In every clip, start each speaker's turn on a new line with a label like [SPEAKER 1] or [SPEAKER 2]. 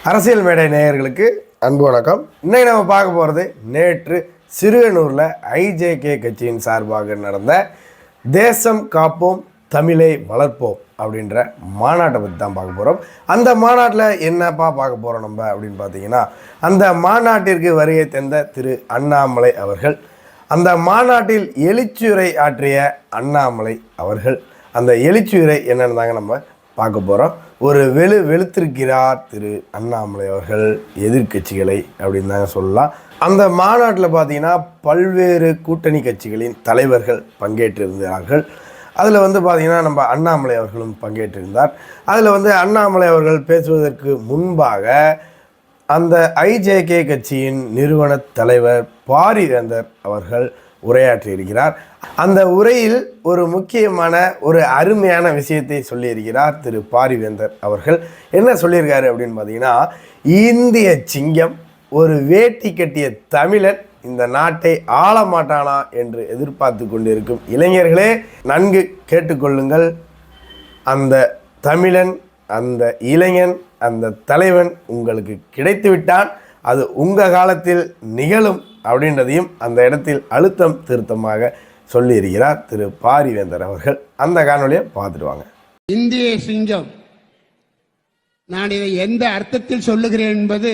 [SPEAKER 1] அரசியல் மேடை நேயர்களுக்கு அன்பு வணக்கம். இன்னைக்கு நம்ம பார்க்க போகிறது நேற்று சிறுவனூரில் ஐஜேகே கட்சியின் சார்பாக நடந்த தேசம் காப்போம் தமிழை வளர்ப்போம் அப்படின்ற மாநாட்டை பற்றி தான் பார்க்க போகிறோம் அந்த மாநாட்டில் என்னப்பா பார்க்க போகிறோம் நம்ம அப்படின்னு பார்த்தீங்கன்னா அந்த மாநாட்டிற்கு வருகை தந்த திரு அண்ணாமலை அவர்கள் அந்த மாநாட்டில் எழுச்சியுரை ஆற்றிய அண்ணாமலை அவர்கள் அந்த எழுச்சியுரை என்னன்னு தாங்க நம்ம பார்க்க போகிறோம் ஒரு வெளு வெளுத்திருக்கிறார் திரு அண்ணாமலை அவர்கள் எதிர்க்கட்சிகளை அப்படின்னு தாங்க சொல்லலாம். அந்த மாநாட்டில் பார்த்தீங்கன்னா பல்வேறு கூட்டணி கட்சிகளின் தலைவர்கள் பங்கேற்றிருந்தார்கள். அதில் வந்து பார்த்தீங்கன்னா நம்ம அண்ணாமலை அவர்களும் பங்கேற்றிருந்தார். அதில் வந்து அண்ணாமலை அவர்கள் பேசுவதற்கு முன்பாக அந்த ஐஜேகே கட்சியின் நிறுவன தலைவர் பாரிவேந்தர் அவர்கள் உரையாற்றி இருக்கிறார் அந்த உரையில் ஒரு முக்கியமான ஒரு அருமையான விஷயத்தை சொல்லியிருக்கிறார் திரு பாரிவேந்தர் அவர்கள். என்ன சொல்லியிருக்காரு அப்படின்னு பார்த்தீங்கன்னா இந்திய சிங்கம் ஒரு வேட்டி கட்டிய தமிழன் இந்த நாட்டை ஆள மாட்டானா என்று எதிர்பார்த்து கொண்டிருக்கும். இளைஞர்களே நன்கு கேட்டுக்கொள்ளுங்கள். அந்த தமிழன் அந்த இளைஞன் அந்த தலைவன் உங்களுக்கு கிடைத்துவிட்டான். அது உங்கள் காலத்தில் நிகழும் அப்படின்றதையும் அந்த இடத்தில் அழுத்தம் திருத்தமாக சொல்லியிருக்கிறார் திரு பாரிவேந்தர் அவர்கள். அந்த காணொலியை பார்த்துட்டு வாங்க.
[SPEAKER 2] இந்திய சிங்கம் நான் இதை எந்த அர்த்தத்தில் சொல்லுகிறேன் என்பது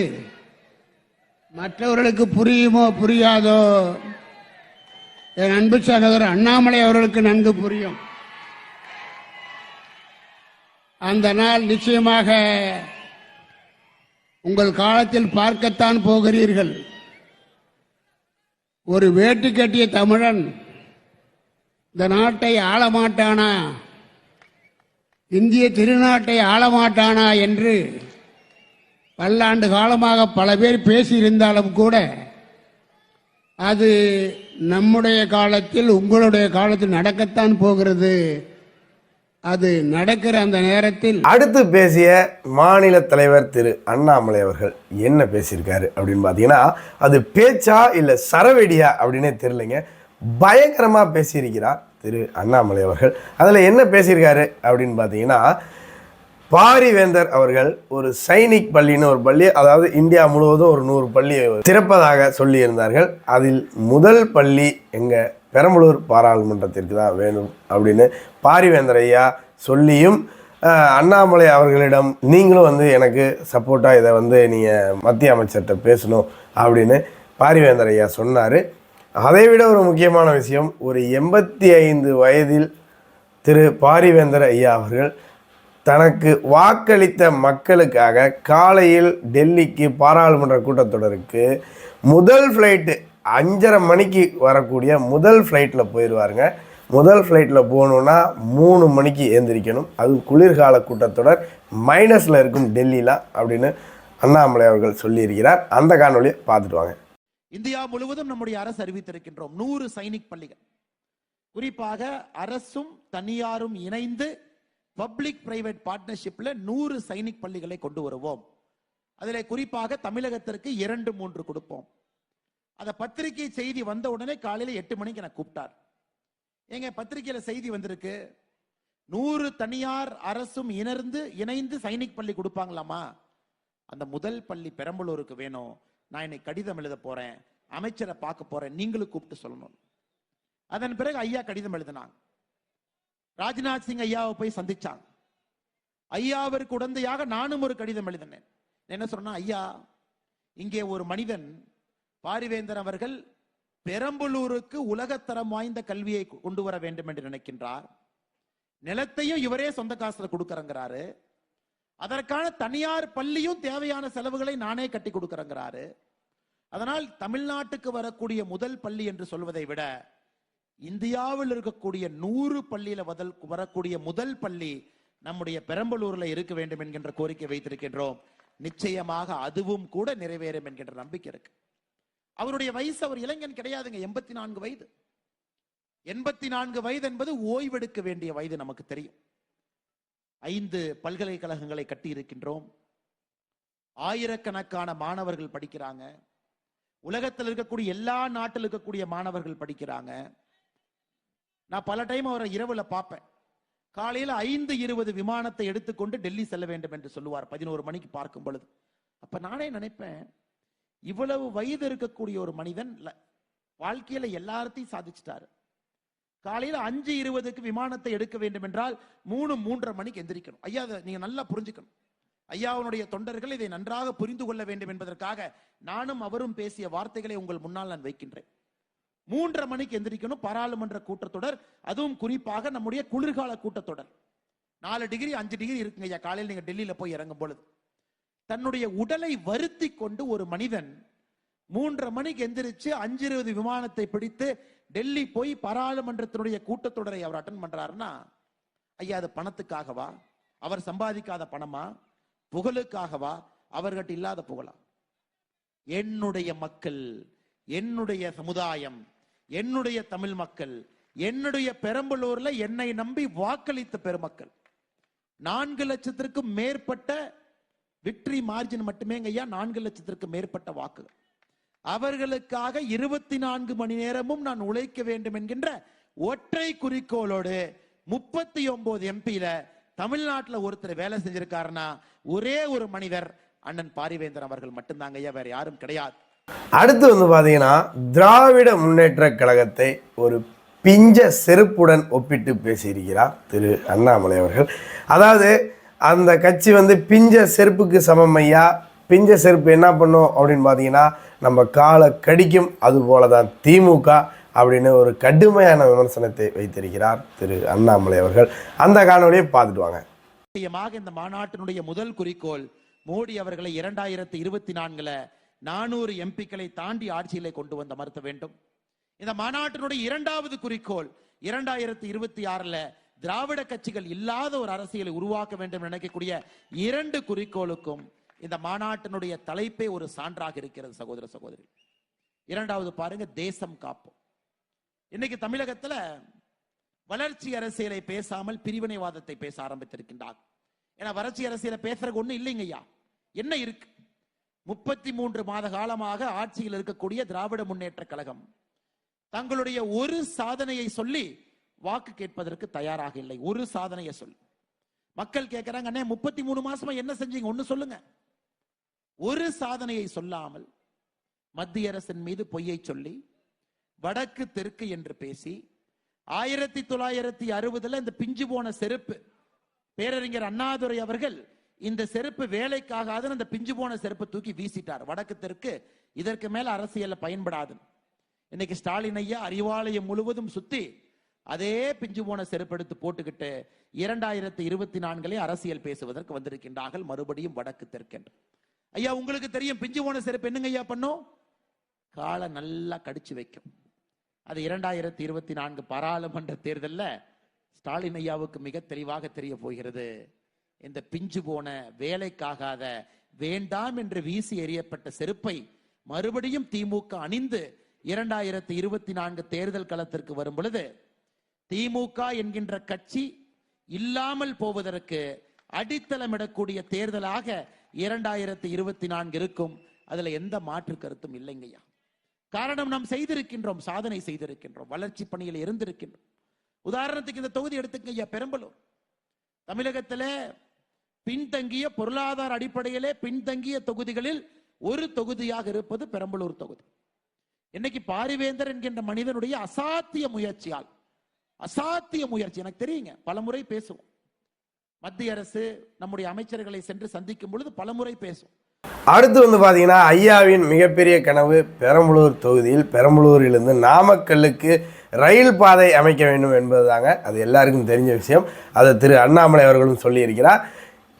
[SPEAKER 2] மற்றவர்களுக்கு புரியுமோ புரியாதோ? என் அன்பு சகோதரர் அண்ணாமலை அவர்களுக்கு நன்கு புரியும். அந்த நாள் நிச்சயமாக உங்கள் காலத்தில் பார்க்கத்தான் போகிறீர்கள். ஒரு வேட்டு கட்டிய தமிழன் இந்த நாட்டை ஆளமாட்டானா? இந்திய திருநாட்டை ஆளமாட்டானா என்று பல்லாண்டு காலமாக பல பேர் பேசியிருந்தாலும் கூட அது நம்முடைய காலத்தில் உங்களுடைய காலத்தில் நடக்கத்தான் போகிறது. அது நடக்கிற அந்த நேரத்தில்
[SPEAKER 1] அடுத்து பேசிய மாநில தலைவர் திரு அண்ணாமலை அவர்கள் என்ன பேசியிருக்காரு அப்படின்னு பார்த்தீங்கன்னா அது பேச்சா இல்லை சரவெடியா அப்படின்னே தெரியலைங்க. பயங்கரமாக பேசியிருக்கிறார் திரு அண்ணாமலை அவர்கள். அதில் என்ன பேசியிருக்காரு அப்படின்னு பார்த்தீங்கன்னா பாரிவேந்தர் அவர்கள் ஒரு சைனிக் பள்ளின்னு ஒரு பள்ளி அதாவது இந்தியா முழுவதும் ஒரு நூறு பள்ளி திறப்பதாக சொல்லியிருந்தார்கள். அதில் முதல் பள்ளி எங்கள் பெரம்பலூர் பாராளுமன்றத்திற்கு தான் வேணும் அப்படின்னு பாரிவேந்தர் ஐயா சொல்லியும் அண்ணாமலை அவர்களிடம் நீங்களும் வந்து எனக்கு சப்போர்ட்டாக இதை வந்து நீங்கள் மத்திய அமைச்சர்கிட்ட பேசணும் அப்படின்னு பாரிவேந்தர் ஐயா சொன்னார். அதை விட ஒரு முக்கியமான விஷயம் ஒரு எண்பத்தி ஐந்து வயதில் திரு பாரிவேந்தர் ஐயா அவர்கள் தனக்கு வாக்களித்த மக்களுக்காக காலையில் டெல்லிக்கு பாராளுமன்ற கூட்டத்தொடருக்கு முதல் ஃப்ளைட்டு அஞ்சரை மணிக்கு வரக்கூடிய முதல் ஃப்ளைட்டில் போயிடுவாருங்க முதல் ஃப்ளைட்டில் போகணுன்னா மூணு மணிக்கு ஏந்திரிக்கணும். அது குளிர்கால கூட்டத்தொடர். மைனஸில் இருக்கும் டெல்லியில் அப்படின்னு அண்ணாமலை அவர்கள் சொல்லியிருக்கிறார். அந்த காணொலியை பார்த்துட்டு வாங்க.
[SPEAKER 3] இந்தியா முழுவதும் நம்முடைய அரசு அறிவித்திருக்கின்றோம். நூறு சைனிக் பள்ளிகள். குறிப்பாக அரசும் தனியாரும் இணைந்து பப்ளிக் பிரைவேட் பார்ட்னர்ஷிப்ல நூறு சைனிக் பள்ளிகளை கொண்டு வருவோம். அதில் குறிப்பாக தமிழகத்திற்கு இரண்டு மூன்று கொடுப்போம். அந்த பத்திரிகை செய்தி வந்த உடனே காலையில எட்டு மணிக்கு எனக்கு கூப்பிட்டார். எங்க பத்திரிகையில செய்தி வந்திருக்கு. நூறு தனியார் அரசும் இணர்ந்து இணைந்து சைனிக் பள்ளி கொடுப்பாங்களாமா? அந்த முதல் பள்ளி பெரம்பலூருக்கு வேணும். நான் இன்னைக்கு கடிதம் எழுத போறேன். அமைச்சரை பார்க்க போறேன். நீங்களும் கூப்பிட்டு சொல்லணும். அதன் பிறகு ஐயா கடிதம் எழுதினாங்க. ராஜ்நாத் சிங் ஐயாவை போய் சந்திச்சாங்க. ஐயாவிற்கு உடந்தையாக நானும் ஒரு கடிதம் எழுதினேன். என்ன சொன்னா ஐயா இங்கே ஒரு மனிதன் பாரிவேந்தர் அவர்கள் பெரம்பலூருக்கு உலகத்தரம் வாய்ந்த கல்வியை கொண்டு வர வேண்டும் என்று நினைக்கின்றார். நிலத்தையும் இவரே சொந்த காசுல கொடுக்கறங்கிறாரு. அதற்கான தனியார் பள்ளியும் தேவையான செலவுகளை நானே கட்டி கொடுக்கறங்கிறாரு. அதனால் தமிழ்நாட்டுக்கு வரக்கூடிய முதல் பள்ளி என்று சொல்வதை விட இந்தியாவில் இருக்கக்கூடிய நூறு பள்ளியில வதல் வரக்கூடிய முதல் பள்ளி நம்முடைய பெரம்பலூர்ல இருக்க வேண்டும் என்கின்ற கோரிக்கை வைத்திருக்கின்றோம். நிச்சயமாக அதுவும் கூட நிறைவேறும் என்கின்ற நம்பிக்கை இருக்கு. அவருடைய வயசு அவர் இளைஞன் கிடையாதுங்க எண்பத்தி நான்கு வயது. எண்பத்தி நான்கு வயது என்பது ஓய்வெடுக்க வேண்டிய வயது நமக்கு தெரியும். ஐந்து பல்கலைக்கழகங்களை கட்டி இருக்கின்றோம். ஆயிரக்கணக்கான மாணவர்கள் படிக்கிறாங்க. உலகத்தில் இருக்கக்கூடிய எல்லா நாட்டில் இருக்கக்கூடிய மாணவர்கள் படிக்கிறாங்க. நான் பல டைம் அவரை இரவுல பார்ப்பேன். காலையில் ஐந்து இருபது விமானத்தை எடுத்துக்கொண்டு டெல்லி செல்ல வேண்டும் என்று சொல்லுவார் பதினோரு மணிக்கு பார்க்கும் பொழுது. அப்ப நானே நினைப்பேன் இவ்வளவு வயது இருக்கக்கூடிய ஒரு மனிதன் வாழ்க்கையில எல்லாத்தையும் சாதிச்சிட்டாரு. காலையில அஞ்சு இருபதுக்கு விமானத்தை எடுக்க வேண்டும் என்றால் மூணு மூன்றரை மணிக்கு எந்திரிக்கணும். ஐயா அதை நீங்க நல்லா புரிஞ்சுக்கணும். ஐயாவுடைய தொண்டர்கள் இதை நன்றாக புரிந்து கொள்ள வேண்டும் என்பதற்காக நானும் அவரும் பேசிய வார்த்தைகளை உங்கள் முன்னால் நான் வைக்கின்றேன். மூன்றரை மணிக்கு எந்திரிக்கணும் பாராளுமன்ற கூட்டத்தொடர் அதுவும் குறிப்பாக நம்முடைய குளிர்கால கூட்டத்தொடர். நாலு டிகிரி அஞ்சு டிகிரி இருக்குங்க ஐயா காலையில் நீங்க டெல்லியில போய் இறங்கும் பொழுது. தன்னுடைய உடலை வருத்தி கொண்டு ஒரு மனிதன் மூன்றரை மணிக்கு எந்திரிச்சு அஞ்சு இருபது விமானத்தை பிடித்து டெல்லி போய் பாராளுமன்றத்தினுடைய கூட்டத்தொடரை அவர் அட்டன் பண்றாருன்னா ஐயா அது பணத்துக்காகவா? அவர் சம்பாதிக்காத பணமா? புகழுக்காகவா? அவர்கிட்ட இல்லாத புகழா? என்னுடைய மக்கள் என்னுடைய சமுதாயம் என்னுடைய தமிழ் மக்கள் என்னுடைய பெரம்பலூர்ல என்னை நம்பி வாக்களித்த பெருமக்கள் நான்கு லட்சத்திற்கும் மேற்பட்ட விக்டரி மார்ஜின் மட்டுமே ஐயா நான்கு லட்சத்திற்கு மேற்பட்ட வாக்குகள் அவர்களுக்காக இருபத்தி நான்கு மணி நேரமும் நான் உழைக்க வேண்டும் என்கின்ற ஒற்றை குறிக்கோளோடு முப்பத்தி ஒன்பது எம்பியில தமிழ்நாட்டில் ஒருத்தர் வேலை செஞ்சிருக்காருன்னா ஒரே ஒரு மனிதர் அண்ணன் பாரிவேந்தர் அவர்கள் மட்டும்தாங்க ஐயா வேற யாரும் கிடையாது.
[SPEAKER 1] அடுத்து வந்து பார்த்தீங்கன்னா திராவிட முன்னேற்ற கழகத்தை ஒரு பிஞ்ச செருப்புடன் ஒப்பிட்டு பேசியிருக்கிறார் திரு அண்ணாமலை அவர்கள். அதாவது அந்த கட்சி வந்து பிஞ்ச செருப்புக்கு சமம் ஐயா. பிஞ்ச செருப்பு என்ன பண்ணும் அப்படின்னு பார்த்தீங்கன்னா நம்ம காலை கடிக்கும். அது போல தான் திமுக அப்படின்னு ஒரு கடுமையான விமர்சனத்தை வைத்திருக்கிறார் திரு அண்ணாமலை அவர்கள். அந்த காணொலியை பார்த்துட்டு வாங்க.
[SPEAKER 3] நிச்சயமாக இந்த மாநாட்டினுடைய முதல் குறிக்கோள் மோடி அவர்களை இரண்டாயிரத்தி இருபத்தி நான்குல நானூறு எம்பிக்களை தாண்டி ஆட்சியிலே கொண்டு வந்த மறுத்த வேண்டும். இந்த மாநாட்டினுடைய இரண்டாவது குறிக்கோள் இரண்டாயிரத்தி இருபத்தி ஆறுல திராவிட கட்சிகள் இல்லாத ஒரு அரசியலை உருவாக்க வேண்டும் நினைக்கக்கூடிய இரண்டு குறிக்கோளுக்கும் இந்த மாநாட்டினுடைய தலைப்பே ஒரு சான்றாக இருக்கிறது சகோதர சகோதரி. இரண்டாவது பாருங்க தேசம் காப்போம். இன்னைக்கு தமிழகத்துல வளர்ச்சி அரசியலை பேசாமல் பிரிவினைவாதத்தை பேச ஆரம்பித்திருக்கின்றார். ஏன்னா வளர்ச்சி அரசியலை பேசுறதுக்கு ஒண்ணு இல்லைங்க ஐயா. என்ன இருக்கு? முப்பத்தி மூன்று மாத காலமாக ஆட்சியில் இருக்கக்கூடிய திராவிட முன்னேற்ற கழகம் தங்களுடைய ஒரு சாதனையை சொல்லி வாக்கு கேட்பதற்கு தயாராக இல்லை. ஒரு சாதனையை சொல். மக்கள் கேட்கிறாங்க அண்ணே முப்பத்தி மூணு மாசமா என்ன செஞ்சீங்க? ஒன்னு சொல்லுங்க. ஒரு சாதனையை சொல்லாமல் மத்திய அரசின் மீது பொய்யை சொல்லி வடக்கு தெற்கு என்று பேசி ஆயிரத்தி தொள்ளாயிரத்தி அறுபதுல இந்த பிஞ்சு போன செருப்பு பேரறிஞர் அண்ணாதுரை அவர்கள் இந்த செருப்பு வேலைக்காகாதுன்னு அந்த பிஞ்சு போன செருப்பை தூக்கி வீசிட்டார். வடக்கு தெற்கு இதற்கு மேல அரசியல்ல பயன்படாது. இன்னைக்கு ஸ்டாலின் ஐயா அறிவாலயம் முழுவதும் சுத்தி அதே பிஞ்சு போன செருப்படுத்து போட்டுக்கிட்டு இரண்டாயிரத்தி இருபத்தி நான்கிலே அரசியல் பேசுவதற்கு வந்திருக்கின்றார்கள். மறுபடியும் வடக்கு தெற்கென்று. ஐயா உங்களுக்கு தெரியும் பிஞ்சு போன செருப்பு என்னங்க ஐயா பண்ணும்? காலை நல்லா கடிச்சு வைக்கும். அது இரண்டாயிரத்தி இருபத்தி நான்கு பாராளுமன்ற தேர்தலில் ஸ்டாலின் ஐயாவுக்கு மிக தெளிவாக தெரிய போகிறது. இந்த பிஞ்சு போன வேலைக்காகாத வேண்டாம் என்று வீசி எறியப்பட்ட செருப்பை மறுபடியும் திமுக அணிந்து இரண்டாயிரத்தி இருபத்தி நான்கு தேர்தல் களத்திற்கு வரும் பொழுது திமுக என்கின்ற கட்சி இல்லாமல் போவதற்கு அடித்தளமிடக்கூடிய தேர்தலாக இரண்டாயிரத்தி இருபத்தி நான்கு இருக்கும். அதுல எந்த மாற்று கருத்தும் இல்லைங்கய்யா. காரணம் நாம் செய்திருக்கின்றோம் சாதனை செய்திருக்கின்றோம் வளர்ச்சி பணியில் இருந்திருக்கின்றோம். உதாரணத்துக்கு இந்த தொகுதி எடுத்துக்கங்க ஐயா பெரம்பலூர். தமிழகத்தில பின்தங்கிய பொருளாதார அடிப்படையிலே பின்தங்கிய தொகுதிகளில் ஒரு தொகுதியாக இருப்பது பெரம்பலூர் தொகுதி. இன்னைக்கு பாரிவேந்தர் என்கின்ற மனிதனுடைய அசாத்திய முயற்சியால் அசாத்திய முயற்சி. எனக்கு தெரியுங்க. பலமுறை பேசுவோம். மத்திய அரசு நம்முடைய அமைச்சர்களை சென்று சந்திக்கும் பொழுது பலமுறை பேசும்
[SPEAKER 1] அடுத்து வந்து பார்த்தீங்கன்னா ஐயாவின் மிகப்பெரிய கனவு பெரம்பலூர் தொகுதியில் பெரம்பலூரிலிருந்து நாமக்கல்லுக்கு ரயில் பாதை அமைக்க வேண்டும் என்பது தாங்க அது எல்லாருக்கும் தெரிஞ்ச விஷயம். அதை திரு அண்ணாமலை அவர்களும் சொல்லியிருக்கிறார்.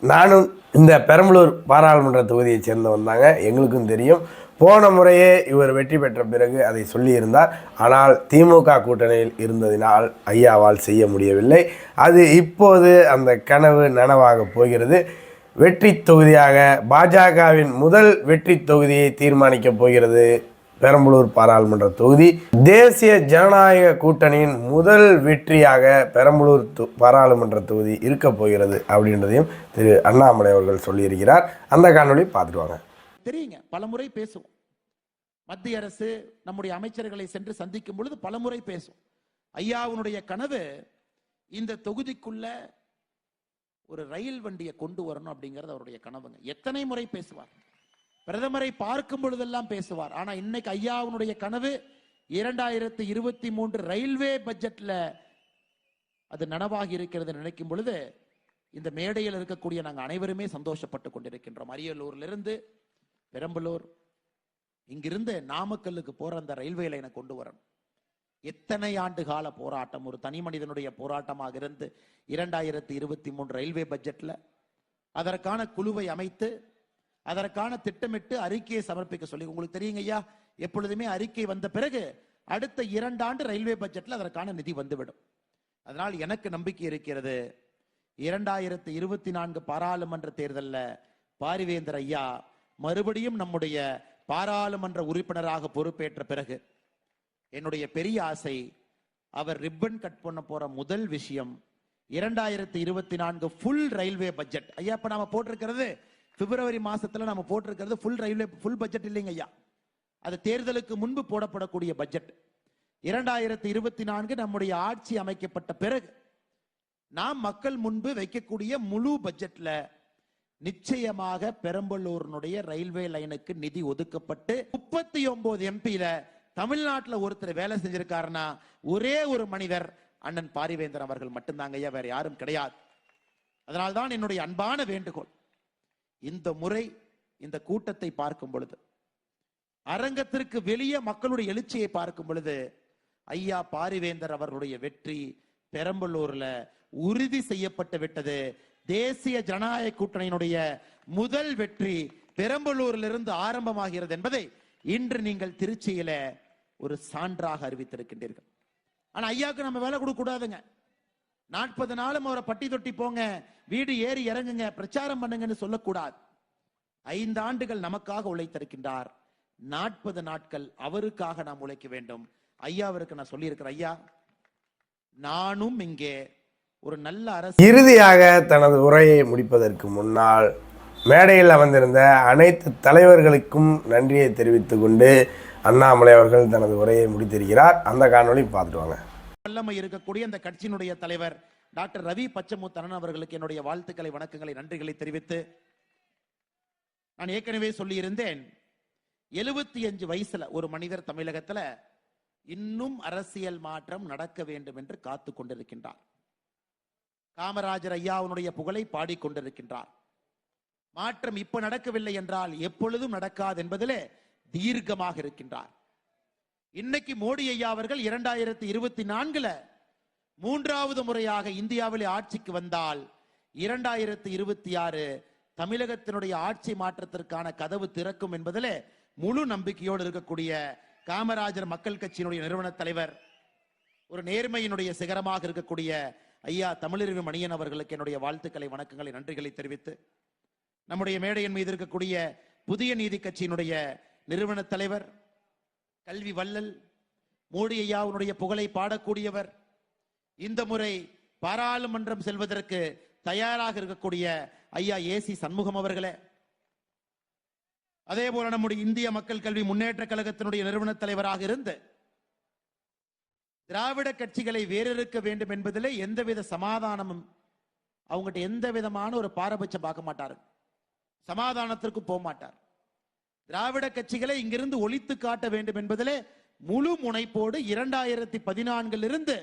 [SPEAKER 1] நானும் இந்த பெரம்பலூர் பாராளுமன்ற தொகுதியை சேர்ந்தவன் தாங்க எங்களுக்கும் தெரியும். போன முறையே இவர் வெற்றி பெற்ற பிறகு அதை சொல்லியிருந்தார். ஆனால் திமுக கூட்டணியில் இருந்ததினால் ஐயாவால் செய்ய முடியவில்லை. அது இப்போது அந்த கனவு நனவாக போகிறது. வெற்றி தொகுதியாக பாஜகவின் முதல் வெற்றி தொகுதியை தீர்மானிக்கப் போகிறது பெரம்பலூர் பாராளுமன்ற தொகுதி. தேசிய ஜனநாயக கூட்டணியின் முதல் வெற்றியாக பெரம்பலூர் தொ- பாராளுமன்ற தொகுதி இருக்கப் போகிறது அப்படின்றதையும் திரு அண்ணாமலை அவர்கள் சொல்லியிருக்கிறார். அந்த காணொலி பார்த்துட்டு வாங்க.
[SPEAKER 3] தெரியுங்க பலமுறை பேசுவோம். மத்திய அரசு நம்முடைய அமைச்சர்களை சென்று சந்திக்கும் பொழுது பலமுறை பேசும் ஐயாவுனுடைய கனவு இந்த தொகுதிக்குள்ள ஒரு ரயில் வண்டியை கொண்டு வரணும் அப்படிங்கிறது அவருடைய கனவுங்க. எத்தனை முறை பேசுவார்? பிரதமரை பார்க்கும் பொழுதெல்லாம் பேசுவார். ஆனா இன்னைக்கு ஐயாவுனுடைய கனவு இரண்டாயிரத்தி இருபத்தி மூன்று ரயில்வே பட்ஜெட்ல அது நனவாகி இருக்கிறது நினைக்கும் பொழுது இந்த மேடையில் இருக்கக்கூடிய நாங்கள் அனைவருமே சந்தோஷப்பட்டு கொண்டிருக்கின்றோம். அரியலூர்ல இருந்து பெரம்பலூர். இங்கிருந்து நாமக்கல்லுக்கு போற அந்த ரயில்வே லைனை கொண்டு வரணும். எத்தனை ஆண்டு கால போராட்டம்? ஒரு தனி மனிதனுடைய போராட்டமாக இருந்து இரண்டாயிரத்தி இருபத்தி மூன்று ரயில்வே பட்ஜெட்ல அதற்கான குழுவை அமைத்து அதற்கான திட்டமிட்டு அறிக்கையை சமர்ப்பிக்க சொல்லி உங்களுக்கு தெரியுங்க ஐயா எப்பொழுதுமே அறிக்கை வந்த பிறகு அடுத்த இரண்டாண்டு ரயில்வே பட்ஜெட்ல அதற்கான நிதி வந்துவிடும். அதனால் எனக்கு நம்பிக்கை இருக்கிறது இரண்டாயிரத்தி இருபத்தி நான்கு பாராளுமன்ற தேர்தலில் பாரிவேந்தர் ஐயா மறுபடியும் நம்முடைய பாராளுமன்ற உறுப்பினராக பொறுப்பேற்ற பிறகு என்னுடைய பெரிய ஆசை அவர் ரிப்பன் கட் பண்ண போற முதல் விஷயம் இரண்டாயிரத்தி இருபத்தி நான்கு ஃபுல் ரயில்வே பட்ஜெட் ஐயா இப்ப நாம போட்டிருக்கிறது பிப்ரவரி மாசத்துல நம்ம போட்டிருக்கிறது ஃபுல் ரயில்வே ஃபுல் பட்ஜெட் இல்லைங்க ஐயா. அது தேர்தலுக்கு முன்பு போடப்படக்கூடிய பட்ஜெட் இரண்டாயிரத்தி இருபத்தி நான்கு நம்முடைய ஆட்சி அமைக்கப்பட்ட பிறகு நாம் மக்கள் முன்பு வைக்கக்கூடிய முழு பட்ஜெட்ல நிச்சயமாக பெரம்பலூரினுடைய ரயில்வே லைனுக்கு நிதி ஒதுக்கப்பட்டு முப்பத்தி ஒன்பது எம்பியில தமிழ்நாட்டுல ஒருத்தர் வேலை செஞ்சிருக்காருன்னா ஒரே ஒரு மனிதர் அண்ணன் பாரிவேந்தர் அவர்கள் மட்டும்தாங்க ஐயா வேற யாரும் கிடையாது. அதனால்தான் என்னுடைய அன்பான வேண்டுகோள். இந்த முறை இந்த கூட்டத்தை பார்க்கும் பொழுது அரங்கத்திற்கு வெளியே மக்களுடைய எழுச்சியை பார்க்கும் பொழுது ஐயா பாரிவேந்தர் அவர்களுடைய வெற்றி பெரம்பலூர்ல உறுதி செய்யப்பட்டு விட்டது தேசிய ஜனநாயக கூட்டணியினுடைய முதல் வெற்றி பெரம்பலூரில் இருந்து ஆரம்பமாகிறது என்பதை இன்று நீங்கள் திருச்சியில ஒரு சான்றாக அறிவித்திருக்கின்றீர்கள். ஆனா ஐயாவுக்கு நம்ம வேலை கொடுக்க கூடாதுங்க. நாற்பது நாளும் அவரை பட்டி தொட்டி போங்க வீடு ஏறி இறங்குங்க பிரச்சாரம் பண்ணுங்கன்னு சொல்லக்கூடாது. ஐந்து ஆண்டுகள் நமக்காக உழைத்திருக்கின்றார். நாற்பது நாட்கள் அவருக்காக நாம் உழைக்க வேண்டும். ஐயாவிற்கு நான் சொல்லியிருக்கிறேன் ஐயா நானும் இங்கே ஒரு நல்ல அரசு.
[SPEAKER 1] இறுதியாக தனது உரையை முடிப்பதற்கு முன்னால் மேடையில் அமர்ந்திருந்த அனைத்து தலைவர்களுக்கும் நன்றியை தெரிவித்துக் கொண்டு அண்ணாமலை அவர்கள் தனது உரையை முடித்திருக்கிறார். அந்த காணொளி பார்த்துட்டு வாங்க.
[SPEAKER 3] வல்லமை இருக்கக்கூடிய அந்த கட்சியினுடைய தலைவர் டாக்டர் ரவி பச்சமுத்தனன் அவர்களுக்கு என்னுடைய வாழ்த்துக்களை வணக்கங்களை நன்றிகளை தெரிவித்து நான் ஏற்கனவே சொல்லியிருந்தேன். எழுபத்தி அஞ்சு வயசுல ஒரு மனிதர் தமிழகத்துல இன்னும் அரசியல் மாற்றம் நடக்க வேண்டும் என்று காத்து கொண்டிருக்கின்றார். காமராஜர் ஐயாவுடைய புகழை பாடிக்கொண்டிருக்கின்றார். மாற்றம் இப்ப நடக்கவில்லை என்றால் எப்பொழுதும் நடக்காது என்பதிலே தீர்க்கமாக இருக்கின்றார். இன்னைக்கு மோடி ஐயா அவர்கள் இரண்டாயிரத்தி இருபத்தி நான்குல மூன்றாவது முறையாக இந்தியாவிலே ஆட்சிக்கு வந்தால் இரண்டாயிரத்தி இருபத்தி ஆறு தமிழகத்தினுடைய ஆட்சி மாற்றத்திற்கான கதவு திறக்கும் என்பதிலே முழு நம்பிக்கையோடு இருக்கக்கூடிய காமராஜர் மக்கள் கட்சியினுடைய நிறுவன தலைவர் ஒரு நேர்மையினுடைய சிகரமாக இருக்கக்கூடிய ஐயா தமிழறிவு மணியன் அவர்களுக்கு என்னுடைய வாழ்த்துக்களை வணக்கங்களை நன்றிகளை தெரிவித்து நம்முடைய மேடையின் மீது இருக்கக்கூடிய புதிய நீதி கட்சியினுடைய நிறுவன தலைவர் கல்வி வள்ளல் மோடி ஐயாவுடைய புகழை பாடக்கூடியவர் இந்த முறை பாராளுமன்றம் செல்வதற்கு தயாராக இருக்கக்கூடிய ஐயா ஏசி சண்முகம் அவர்களே. அதே போல நம்முடைய இந்திய மக்கள் கல்வி முன்னேற்ற கழகத்தினுடைய நிறுவன தலைவராக இருந்து திராவிட கட்சிகளை வேறறுக்க வேண்டும் என்பதிலே எந்தவித சமாதானமும் அவங்ககிட்ட எந்த விதமான ஒரு பாரபட்சம் பார்க்க மாட்டாரு. சமாதானத்திற்கு போக மாட்டார். திராவிட கட்சிகளை இங்கிருந்து ஒழித்து காட்ட வேண்டும் என்பதிலே முழு முனைப்போடு இரண்டாயிரத்தி பதினான்கிலிருந்து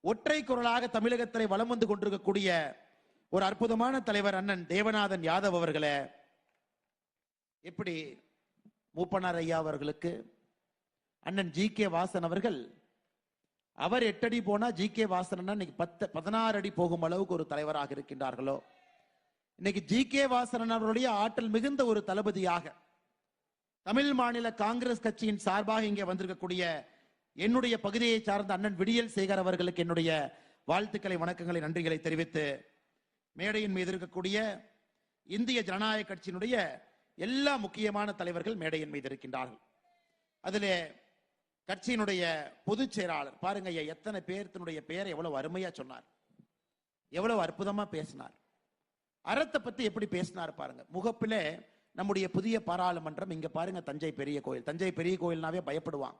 [SPEAKER 3] ஒற்றை குரலாக தமிழகத்திலே வலம் வந்து கொண்டிருக்கக்கூடிய ஒரு அற்புதமான தலைவர் அண்ணன் தேவநாதன் யாதவ் அவர்களே. எப்படி மூப்பனார் ஐயா அவர்களுக்கு அண்ணன் ஜி கே வாசன் அவர்கள் அவர் எட்டடி போனா ஜி கே வாசன் இன்னைக்கு பத்து பதினாறு அடி போகும் அளவுக்கு ஒரு தலைவராக இருக்கின்றார்களோ? இன்னைக்கு ஜி கே வாசனன் அவருடைய ஆற்றல் மிகுந்த ஒரு தளபதியாக தமிழ் மாநில காங்கிரஸ் கட்சியின் சார்பாக இங்கே வந்திருக்கக்கூடிய என்னுடைய பகுதியை சார்ந்த அண்ணன் விடியல் சேகர் அவர்களுக்கு என்னுடைய வாழ்த்துக்களை வணக்கங்களை நன்றிகளை தெரிவித்து மேடையின் மீது இருக்கக்கூடிய இந்திய ஜனநாயக கட்சியினுடைய எல்லா முக்கியமான தலைவர்கள் மேடையின் மீது இருக்கின்றார்கள். அதிலே கட்சியினுடைய பொதுச் செயலாளர் பாருங்க ஐயா எத்தனை பேர்த்தினுடைய பெயரை எவ்வளவு அருமையா சொன்னார். எவ்வளவு அற்புதமா பேசினார். அறத்தை பத்தி எப்படி பேசினார் பாருங்க. முகப்பிலே நம்முடைய புதிய பாராளுமன்றம் இங்க பாருங்க தஞ்சை பெரிய கோயில். தஞ்சை பெரிய கோயில்னாவே பயப்படுவான்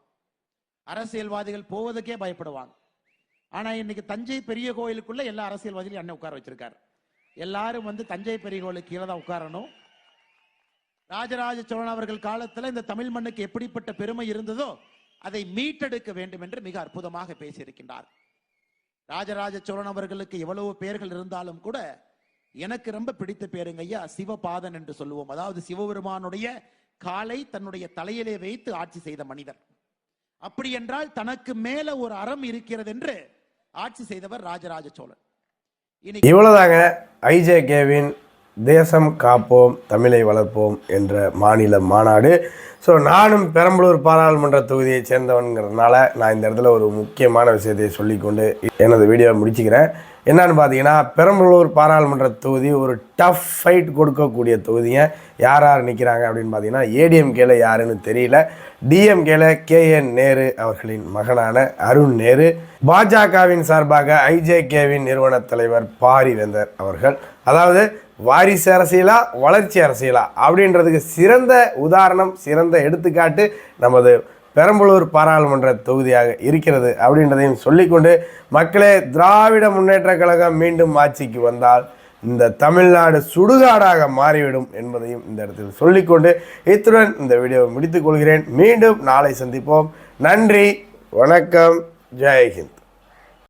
[SPEAKER 3] அரசியல்வாதிகள் போவதுக்கே பயப்படுவாங்க. ஆனா இன்னைக்கு தஞ்சை பெரிய கோயிலுக்குள்ள எல்லா அரசியல்வாதிகளையும் அண்ணன் உட்கார வச்சிருக்காரு. எல்லாரும் வந்து தஞ்சை பெரிய கோயிலுக்கு கீழே தான் உட்காரணும். ராஜராஜ சோழன் அவர்கள் காலத்துல இந்த தமிழ் மண்ணுக்கு எப்படிப்பட்ட பெருமை இருந்ததோ அதை மீட்டெடுக்க வேண்டும் என்று மிக அற்புதமாக பேசியிருக்கின்றார். ராஜராஜ சோழன் அவர்களுக்கு எவ்வளவு பெயர்கள் இருந்தாலும் கூட எனக்கு ரொம்ப பிடித்த பேருங்க ஐயா சிவபாதன் என்று சொல்லுவோம். அதாவது சிவபெருமானுடைய காலை தன்னுடைய தலையிலே வைத்து ஆட்சி செய்த மனிதர். அப்படி என்றால் தனக்கு மேல ஒரு அறம் இருக்கிறது என்று ஆட்சி செய்தவர் ராஜராஜ சோழன். இவ்வளவுதாங்க
[SPEAKER 1] ஐஜே கேவின் தேசம் காப்போம் தமிழை வளர்ப்போம் என்ற மாநில மாநாடு. ஸோ நானும் பெரம்பலூர் பாராளுமன்ற தொகுதியை சேர்ந்தவன்கிறதுனால நான் இந்த இடத்துல ஒரு முக்கியமான விஷயத்தை சொல்லிக்கொண்டு எனது வீடியோவை முடிச்சுக்கிறேன். என்னன்னு பார்த்தீங்கன்னா பெரம்பலூர் பாராளுமன்ற தொகுதி ஒரு டஃப் ஃபைட் கொடுக்கக்கூடிய தொகுதியை யார் யார் நிற்கிறாங்க அப்படின்னு பார்த்தீங்கன்னா ஏடிஎம்கேல யாருன்னு தெரியல. டிஎம்கேல கேஎன் நேரு அவர்களின் மகனான அருண் நேரு. பாஜகவின் சார்பாக ஐஜேகேவின் நிறுவன தலைவர் பாரிவேந்தர் அவர்கள். அதாவது வாரிசு அரசியலா வளர்ச்சி அரசியலா? அப்படின்றதுக்கு சிறந்த உதாரணம் சிறந்த எடுத்துக்காட்டு நமது பெரம்பலூர் பாராளுமன்ற தொகுதியாக இருக்கிறது அப்படின்றதையும் சொல்லிக்கொண்டு மக்களே திராவிட முன்னேற்ற கழகம் மீண்டும் ஆட்சிக்கு வந்தால் இந்த தமிழ்நாடு சுடுகாடாக மாறிவிடும் என்பதையும் இந்த இடத்தில் சொல்லிக்கொண்டு இத்துடன் இந்த வீடியோவை முடித்துக் கொள்கிறேன். மீண்டும் நாளை சந்திப்போம். நன்றி வணக்கம் ஜெய்ஹிந்த்